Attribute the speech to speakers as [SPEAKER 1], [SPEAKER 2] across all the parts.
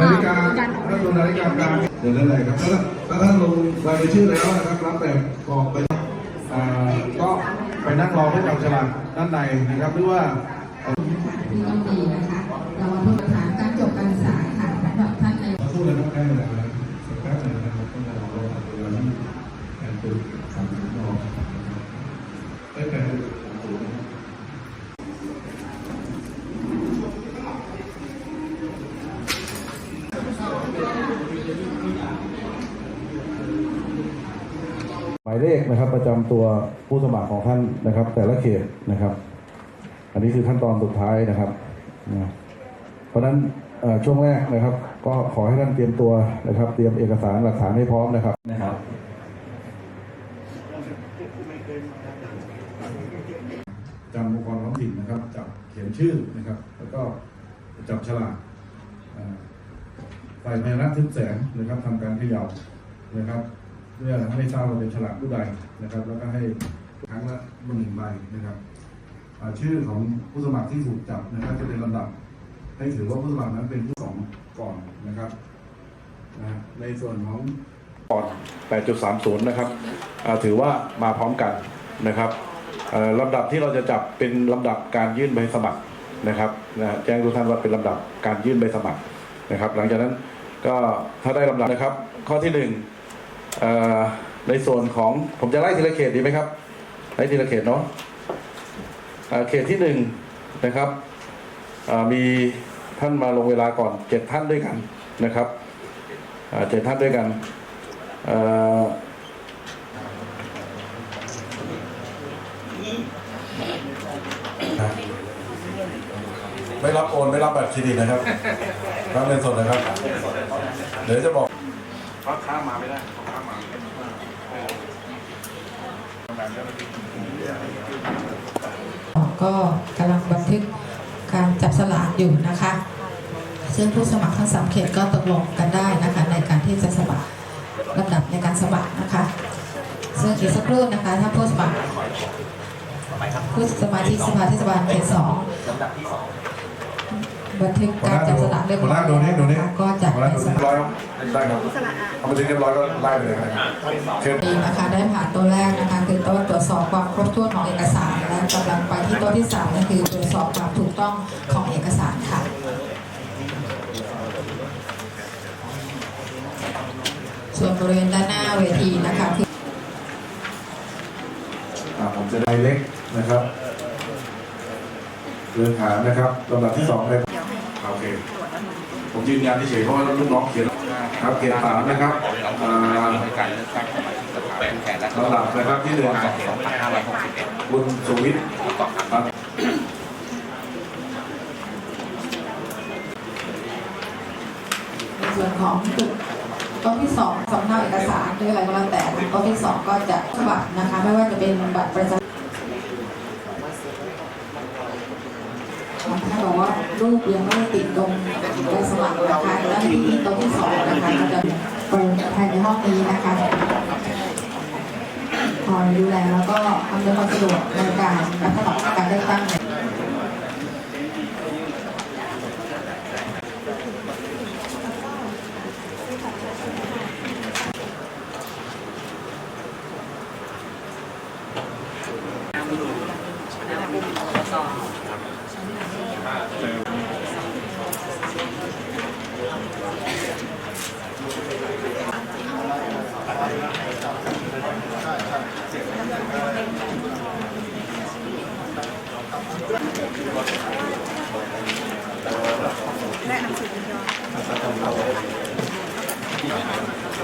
[SPEAKER 1] นาฬิกาถ้าดูนาฬิกากลางเดี๋ยวนั่นแหละครับถ้าถ้าท่านลงรายชื่อแล้วนะครับรับแบบกรอกไปอ่าก็ไปนั่งรอเพื่อจับฉลากด้านในนะครับหรือว่า
[SPEAKER 2] ที่ต้องดีนะคะเรามาเพิ่มฐานการจบการศึกษาค่ะสำหรับท่านใน
[SPEAKER 1] พูดเลยครับได้เลยนะครับสักแป๊บหนึงนะครับต้องรอรอเวลาที่แอนตูสามสิบนอกได้แปดสิบสามสิบนะครับ หมายเลขนะครับประจำตัวผู้สมัครของท่านนะครับ แต่ละเขตนะครับ อันนี้คือขั้นตอนสุดท้ายนะครับนะเพราะฉะนั้นช่วงแรกนะครับ ก็ขอให้ท่านเตรียมตัวนะครับ เตรียมเอกสารหลักฐานให้พร้อมนะครับ
[SPEAKER 3] นะครับ
[SPEAKER 1] จำองค์กรท้องถิ่นนะครับจับเขียนชื่อนะครับ แล้วก็จับฉลาก ฝ่ายพยานะทึบแสงนะครับทำการเขย่านะครับเพื่อให้ทราบว่าเป็นฉลากผู้ใดนะครับ แล้วก็ให้ครั้งละหนึ่งใบนะครับชื่อของผู้สมัครที่ถูกจับนะครับ จะเป็นลำดับ ให้ถือว่าผู้สมัครนั้นเป็นผู้สองก่อนนะครับในส่วนของก่อน 8.30 นะครับถือว่ามาพร้อมกันนะครับลำดับที่เราจะจับเป็นลำดับการยื่นใบสมัครนะครับแจ้งทุกท่านว่าเป็นลำดับการยื่นใบสมัครนะครับ หลังจากนั้น ก็ถ้าได้ลำดับนะครับ ข้อที่หนึ่งในส่วนของผมจะไล่ทีละเขตดีไหมครับไล่ทีละเขตเนาะเอ่อเขตที่หนึ่งนะครับมีท่านมาลงเวลาก่อนเจ็ดท่านด้วยกันนะครับเจ็ดท่านด้วยกันไม่รับโอน ไม่รับแบบเครดิตนะครับ รับเงินสดนะครับ เดี๋ยวจะบอก
[SPEAKER 3] เพราะข้ามมาไม่ได้ข้ามมา
[SPEAKER 2] ก็กำลังบันทึกการจับสลากอยู่นะคะ ซึ่งผู้สมัครทั้งสามเขตก็ตกลงกันได้นะคะ ในการที่จะสมัครลำดับในการสมัครนะคะ ซึ่งอีกสักครู่นะคะ ถ้าผู้สมัครผู้สมาชิกสภาเทศบาลเขตสอง บันทึกการจับสลากเรียบร้อย
[SPEAKER 1] ดูนี่ดูนี่
[SPEAKER 2] นะคะก็จะ
[SPEAKER 1] หัวหน้า
[SPEAKER 2] ให้
[SPEAKER 1] ดู
[SPEAKER 2] ส
[SPEAKER 1] นี่
[SPEAKER 2] มัคร
[SPEAKER 1] ร้อยได้ครับเอามาถึงเรียบร้อยก็ไล่ไปเลยนะครับเชิญ
[SPEAKER 2] ดีนะคะได้ผ่านตัวแรกนะคะคือต๊ะตรวจสอบความครบถ้วนของเอกสารและกำลังไปที่โต๊ะที่สามนั่นคือตรวจสอบความถูกต้องของเอกสารค่ะส่วนบริเวณด้านหน้าเวทีนะคะคือ
[SPEAKER 1] ผมจะได้เล็กนะครับเดินหานะครับลำดับที่สองเลยโอเค ผมยืนยันเฉยเพราะว่าลูกน้องเขียนครับเขียนสามนะครับอ่า
[SPEAKER 3] การเลือกตั้งของสภาผู้แทนและ
[SPEAKER 1] ลำดับนะครับที่หนึ่งคุณสุวิทย์ครับ
[SPEAKER 2] ในส่วนของตึกโต๊ะที่สองสำเนาเอกสารหรืออะไรก็แล้วแต่โต๊ะที่สองก็จะฉบับนะคะ ไม่ว่าจะเป็นบัตรประจำถ้าบอกว่า รูปยังไม่ได้ติดตรงใบสมัครนะคะแล้วที่โต๊ะที่สองนะคะก็จะเปิดภายในห้องนี้นะคะคอยดูแลแล้วก็อำนวยความสะดวกในการรับสมัครการเลือกตั้ง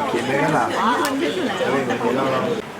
[SPEAKER 3] เขียนเลยก็หลับเขียนเลยเขียนเรา